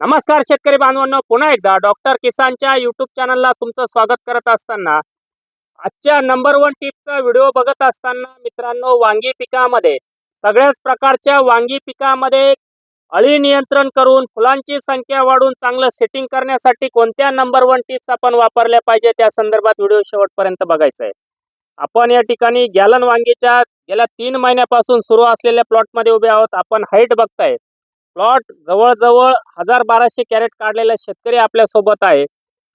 नमस्कार शेतकरी बांधवांनो पुन्हा एकदा डॉक्टर किसानच्या युट्यूब चॅनलला तुमचं स्वागत करत असताना आजच्या नंबर वन टिपचा व्हिडिओ बघत असताना मित्रांनो वांगी पिकामध्ये सगळ्याच प्रकारच्या वांगी पिकामध्ये अळी नियंत्रण करून फुलांची संख्या वाढून चांगलं सेटिंग करण्यासाठी कोणत्या नंबर वन टिप्स आपण वापरल्या पाहिजे त्या संदर्भात व्हिडिओ शेवटपर्यंत बघायचा आहे आपण या ठिकाणी गॅलन वांगीच्या गेल्या तीन महिन्यापासून सुरू असलेल्या प्लॉटमध्ये उभे आहोत. आपण हाईट बघताय. प्लॉट जवळजवळ हजार बाराशे कॅरेट काढलेला शेतकरी आपल्यासोबत आहे.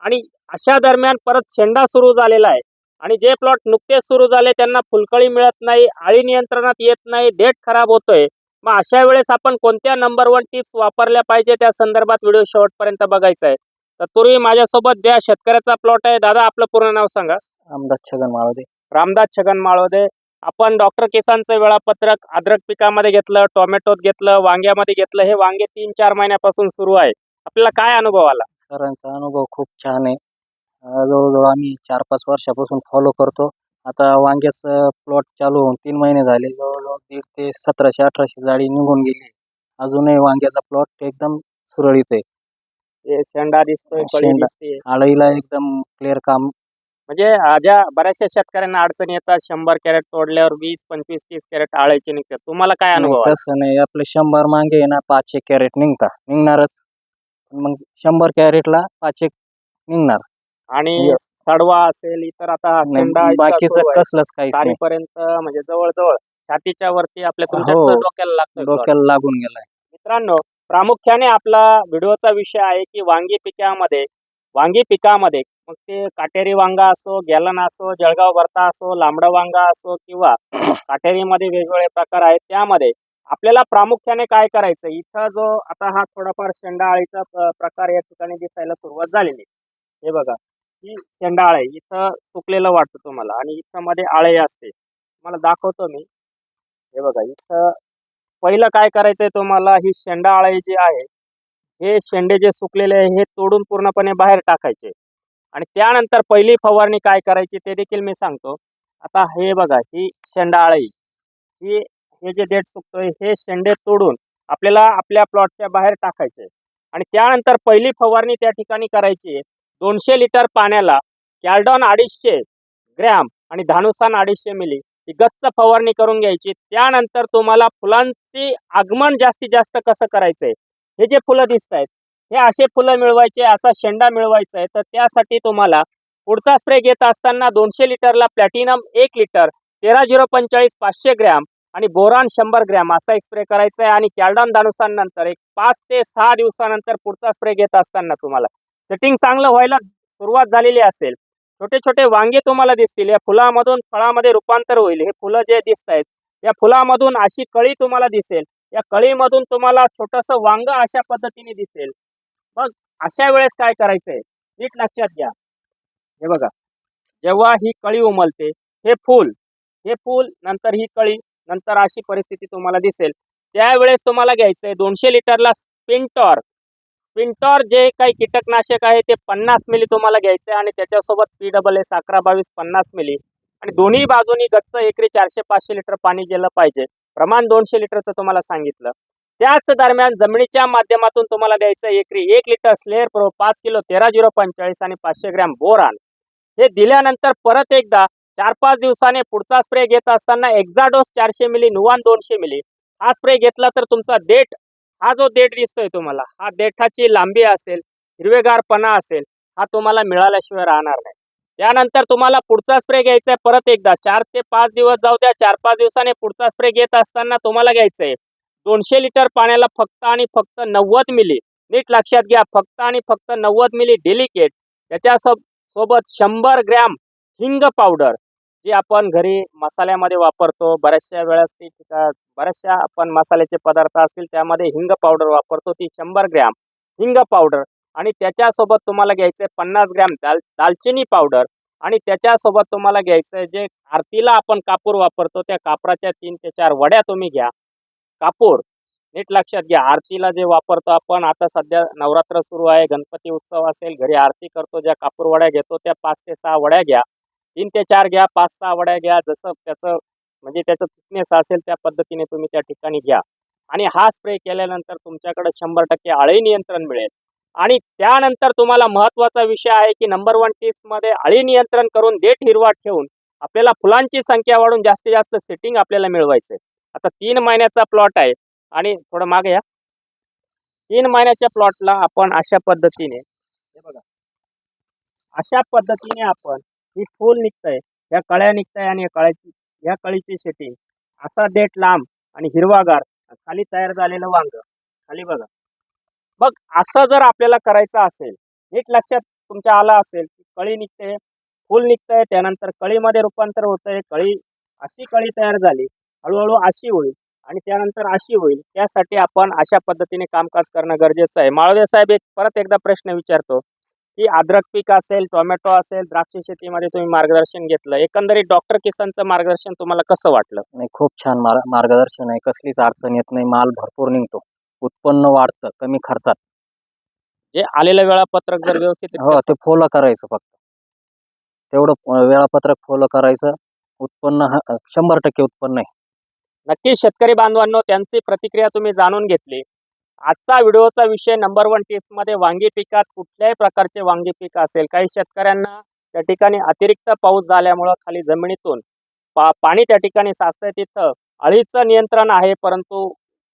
आणि अशा दरम्यान परत शेंडा सुरू झालेला आहे. आणि जे प्लॉट नुकतेच सुरू झाले त्यांना फुलकळी मिळत नाही आळी नियंत्रणात येत नाही देठ खराब होतोय. मग अशा वेळेस आपण कोणत्या नंबर वन टिप्स वापरल्या पाहिजे त्या संदर्भात व्हिडिओ शेवटपर्यंत बघायचा आहे. तत्पूर्वी माझ्यासोबत ज्या शेतकऱ्याचा प्लॉट आहे दादा आपलं पूर्ण नाव सांगा. रामदास छगन माळवदे. रामदास छगन माळवदे. आपण डॉक्टर किसानचं वेळापत्रक अद्रक पिकामध्ये घेतलं टोमॅटोत घेतलं वांग्यामध्ये घेतलं हे वांगे तीन चार महिन्यापासून सुरू आहे. आपल्याला काय अनुभव आला? सरांचा अनुभव खूप छान आहे. जवळजवळ आम्ही चार पाच वर्षापासून फॉलो करतो. आता वांग्याचं प्लॉट चालू होऊन तीन महिने झाले. जवळजवळ दीड ते सतराशे अठराशे जाळी निघून गेली. अजूनही वांग्याचा प्लॉट एकदम सुरळीत आहे. शेंडा दिसतोय शेंडा. आळईला एकदम क्लिअर काम म्हणजे ज्या बऱ्याचशा शेतकऱ्यांना अडचणी येतात शंभर कॅरेट तोडल्यावर वीस पंचवीस तीस कॅरेट आळायचे निघतात तुम्हाला काय अनुभव? तसं नाही आपले शंभर मांगे आहे ना पाच एक कॅरेट निघता निघणारच मग शंभर कॅरेटला पाच एक निघणार आणि या. सडवा असेल इतर आता नाही, इतका बाकीचं आहे. कसलंच काहीच नाही तारीपर्यंत म्हणजे जवळजवळ छातीच्या वरती आपल्या तुमच्या हो. डोक्याला लागतं डोक्याला लागून गेलाय मित्रांनो प्रामुख्याने आपला व्हिडिओचा विषय आहे की वांगी पिकामध्ये वांगी पिकामध्ये. मग ते काटेरी वांगा असो गॅलन असो जळगाव भरता असो लांबडा वांगा असो किंवा काटेरीमध्ये वेगवेगळे प्रकार आहेत त्यामध्ये आपल्याला प्रामुख्याने काय करायचं? इथं जो आता हा थोडाफार शेंडा आळीचा प- प्रकार या ठिकाणी दिसायला सुरुवात झालेली. हे बघा ही शेंडा आळे इथं सुकलेलं वाटतं तुम्हाला आणि इथं मध्ये आळे असते. तुम्हाला दाखवतो मी. हे बघा इथं पहिलं काय करायचंय तुम्हाला? ही शेंडा आळे जी आहे हे शेंडे जे सुकलेले आहे हे तोडून पूर्णपणे बाहेर टाकायचे. आणि त्यानंतर पहिली फवारणी काय करायची ते देखील मी सांगतो. आता हे बघा ही शेंडाळी ही हे जे देठ सुकतोय हे शेंडे तोडून आपल्याला आपल्या प्लॉटच्या बाहेर टाकायचे. आणि त्यानंतर पहिली फवारणी त्या ठिकाणी करायची आहे. दोनशे लिटर पाण्याला कॅल्डॉन अडीचशे ग्रॅम आणि धानुसान अडीचशे मिली ही गच्च फवारणी करून घ्यायची. त्यानंतर तुम्हाला फुलांचे आगमन जास्तीत जास्त कसं करायचंय? हे जे फुलं दिसत आहेत हे असे फुलं मिळवायचे असा शेंडा मिळवायचा आहे तर त्यासाठी तुम्हाला पुढचा स्प्रे घेत असताना दोनशे लिटरला प्लॅटिनम एक लिटर तेरा झिरो पंचेचाळीस पाचशे ग्रॅम आणि बोरान शंभर ग्रॅम असा एक स्प्रे करायचा आहे. आणि कॅल्डॉन दानुसानंतर एक पाच ते सहा दिवसानंतर पुढचा स्प्रे घेत असताना तुम्हाला सेटिंग चांगलं व्हायला सुरुवात झालेली असेल. छोटे छोटे वांगे तुम्हाला दिसतील. या फुलामधून फळामध्ये रूपांतर होईल. हे फुलं जे दिसत आहेत या फुलामधून अशी कळी तुम्हाला दिसेल. या कळीमधून तुम्हाला छोटस वांग अशा पद्धतीने दिसेल. मग अशा वेळेस काय करायचंय? नीट लक्षात घ्या. हे बघा. जेव्हा ही कळी उमलते हे फूल हे फूल नंतर ही कळी नंतर अशी परिस्थिती तुम्हाला दिसेल. त्यावेळेस तुम्हाला घ्यायचंय दोनशे लिटरला स्पिंटॉर स्पिंटॉर जे काही कीटकनाशक आहे ते पन्नास मिली तुम्हाला घ्यायचं आहे आणि त्याच्यासोबत पी डबल एस अकरा बावीस पन्नास मिली. आणि दोन्ही बाजूनी गच्च एकरी चारशे पाचशे लिटर पाणी गेलं पाहिजे. प्रमाण दोनशे लिटरचं तुम्हाला सांगितलं. त्याच दरम्यान जमिनीच्या माध्यमातून तुम्हाला द्यायचं एकरी. एक लिटर स्लेअर प्रो पाच किलो तेरा झिरो पंचेचाळीस आणि पाचशे ग्रॅम बोरान. हे दिल्यानंतर परत एकदा चार पाच दिवसाने पुढचा स्प्रे घेत असताना एक्झाडोस चारशे मिली नुवान दोनशे मिली. हा स्प्रे घेतला तर तुमचा देठ हा जो देठ दिसतोय तुम्हाला हा देठाची लांबी असेल हिरवेगारपणा असेल हा तुम्हाला मिळाल्याशिवाय राहणार नाही. त्यानंतर तुम्हाला पुढचा स्प्रे घ्यायचा आहे परत एकदा. चार ते पाच दिवस जाऊ द्या. चार पाच दिवसाने पुढचा स्प्रे घेत असताना तुम्हाला घ्यायचं आहे दोनशे लिटर पाण्याला फक्त आणि फक्त नव्वद मिली नीट लक्षात घ्या फक्त आणि फक्त नव्वद मिली डेलिकेट त्याच्या सोबत शंभर ग्रॅम हिंग पावडर जी आपण घरी मसाल्यामध्ये वापरतो. बऱ्याचशा वेळेस ती बऱ्याचशा आपण मसाल्याचे पदार्थ असतील त्यामध्ये हिंग पावडर वापरतो. ती शंभर ग्रॅम हिंग पावडर आणि त्याच्यासोबत तुम्हाला घ्यायचं आहे पन्नास ग्रॅम दाल दालचिनी पावडर आणि त्याच्यासोबत तुम्हाला घ्यायचं आहे जे आरतीला आपण कापूर वापरतो त्या कापराच्या तीन ते चार वड्या तुम्ही घ्या. कापूर नीट लक्षात घ्या. आरतीला जे वापरतो आपण आता सध्या नवरात्र सुरू आहे गणपती उत्सव असेल घरी आरती करतो ज्या कापूर वड्या घेतो त्या पाच ते सहा वड्या घ्या. तीन ते चार घ्या पाच सहा वड्या घ्या जसं त्याचं म्हणजे त्याचं थिकनेस असेल त्या पद्धतीने तुम्ही त्या ठिकाणी घ्या. आणि हा स्प्रे केल्यानंतर तुमच्याकडे शंभर टक्के आळी नियंत्रण मिळेल. आणि त्यानंतर तुम्हाला महत्त्वाचा विषय आहे की नंबर वन टिप्समध्ये अळी नियंत्रण करून देठ हिरवा ठेवून आपल्याला फुलांची संख्या वाढून जास्तीत जास्त सेटिंग आपल्याला मिळवायचं आता तीन महिन्याचा प्लॉट आहे आणि थोडं मागे या. तीन महिन्याच्या प्लॉटला आपण अशा पद्धतीने हे बघा. अशा पद्धतीने आपण ही फूल निघतंय या कळ्या निघताय आणि या कळ्याची या कळीची सेटिंग असा देठ लांब आणि हिरवागार खाली तयार झालेलं वांग. खाली बघा. मग असं जर आपल्याला करायचं असेल नीट लक्षात तुमच्या आलं असेल की कळी निघते फूल निघतंय त्यानंतर कळीमध्ये रूपांतर होतंय कळी अशी कळी तयार झाली हळूहळू अशी होईल आणि त्यानंतर अशी होईल त्यासाठी आपण अशा पद्धतीने कामकाज करणं गरजेचं आहे. माळवे साहेब एक परत एकदा प्रश्न विचारतो की अद्रक पीक असेल टोमॅटो असेल द्राक्ष शेतीमध्ये तुम्ही मार्गदर्शन घेतलं एकंदरीत डॉक्टर किसनचं मार्गदर्शन तुम्हाला कसं वाटलं? नाही खूप छान मार्गदर्शन आहे कसलीच अडचण येत नाही माल भरपूर निघतो. उत्पन्न वाढतं कमी खर्चात. जे आलेलं वेळापत्रक जर व्यवस्थित हो ते फॉलो करायचं फक्त. तेवढं वेळापत्रक फॉलो करायचं. उत्पन्न हा- शंभर टक्के उत्पन्न आहे. नक्की शेतकरी बांधवांनो त्यांची प्रतिक्रिया तुम्ही जाणून घेतली. आजचा व्हिडिओचा विषय नंबर वन टिप्समध्ये वांगी पिकात कुठल्याही प्रकारचे वांगी पीक असेल काही शेतकऱ्यांना त्या ठिकाणी अतिरिक्त पाऊस झाल्यामुळं खाली जमिनीतून पा पाणी त्या ठिकाणी साचतंय तिथं अळीचं नियंत्रण आहे परंतु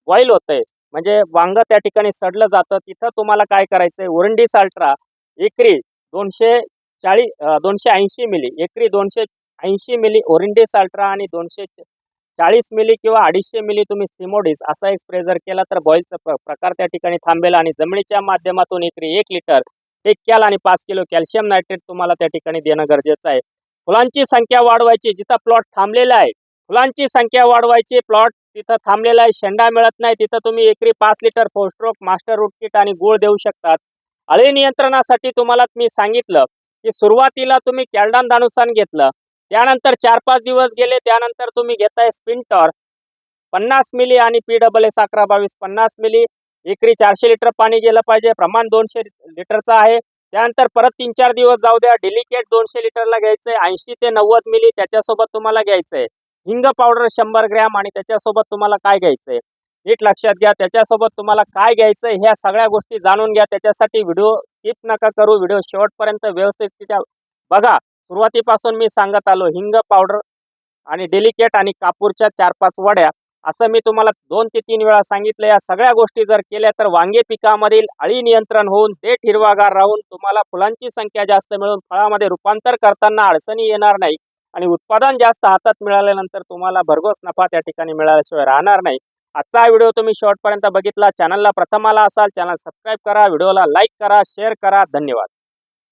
वॉईल होतंय. म्हणजे वांग त्या ठिकाणी सडलं जातं. तिथं तुम्हाला काय करायचंय? उरंडी साल्ट्रा एकरी दोनशे चाळीस दोनशे ऐंशी मिली. एकरी दोनशे ऐंशी मिली ओरिंडी साल्ट्रा आणि दोनशे चाळीस मिली किंवा अडीचशे मिली तुम्ही सिमोडिस असा एक स्प्रे जर केला तर बॉईलचा प्रकार त्या ठिकाणी थांबेल आणि जमिनीच्या माध्यमातून एकरी एक लिटर एक कॅल आणि पाच किलो कॅल्शियम नायट्रेट तुम्हाला त्या ठिकाणी देणं गरजेचं आहे. फुलांची संख्या वाढवायची जिथं प्लॉट थांबलेला आहे फुलांची संख्या वाढवायची. प्लॉट तिथं थांबलेला आहे. शेंडा मिळत नाही. तिथं तुम्ही एकरी पाच लिटर फोस्ट्रोक मास्टर रूट आणि गुळ देऊ शकतात. अळी नियंत्रणासाठी तुम्हाला मी सांगितलं की सुरुवातीला तुम्ही कॅल्डान दानुसान घेतलं. त्यानंतर चार पाच दिवस गेले. त्यानंतर तुम्ही घेताय स्पिंटर पन्नास मिली आणि पी डबल एस अकरा बावीस पन्नास मिली. एकरी चारशे लिटर पाणी गेलं पाहिजे. प्रमाण दोनशे लिटरचं आहे. त्यानंतर परत तीन चार दिवस जाऊ द्या. डेलिकेट दोनशे लिटरला घ्यायचंय. ऐंशी ते नव्वद मिली त्याच्यासोबत तुम्हाला घ्यायचंय. हिंग पावडर शंभर ग्रॅम आणि त्याच्यासोबत तुम्हाला काय घ्यायचंय? नीट लक्षात घ्या त्याच्यासोबत तुम्हाला काय घ्यायचंय ह्या सगळ्या गोष्टी जाणून घ्या. त्याच्यासाठी व्हिडिओ स्किप नका करू व्हिडिओ शेवटपर्यंत व्यवस्थितरित्या बघा. सुरुवातीपासून मी सांगत आलो हिंग पावडर आणि डेलिकेट आणि कापूरच्या चार पाच वड्या असं मी तुम्हाला दोन ते तीन वेळा सांगितलं. या सगळ्या गोष्टी जर केल्या तर वांगे पिकामधील अळी नियंत्रण होऊन देठ हिरवागार राहून तुम्हाला फुलांची संख्या जास्त मिळून फळामध्ये रूपांतर करताना अडचणी येणार नाही. आणि उत्पादन जास्त हातात मिळाल्यानंतर तुम्हाला भरघोस नफा त्या ठिकाणी मिळाल्याशिवाय राहणार नाही. आजचा व्हिडिओ तुम्ही शेवटपर्यंत बघितला. चॅनलला प्रथम आला असाल चॅनल सबस्क्राईब करा व्हिडिओला लाईक करा शेअर करा. धन्यवाद.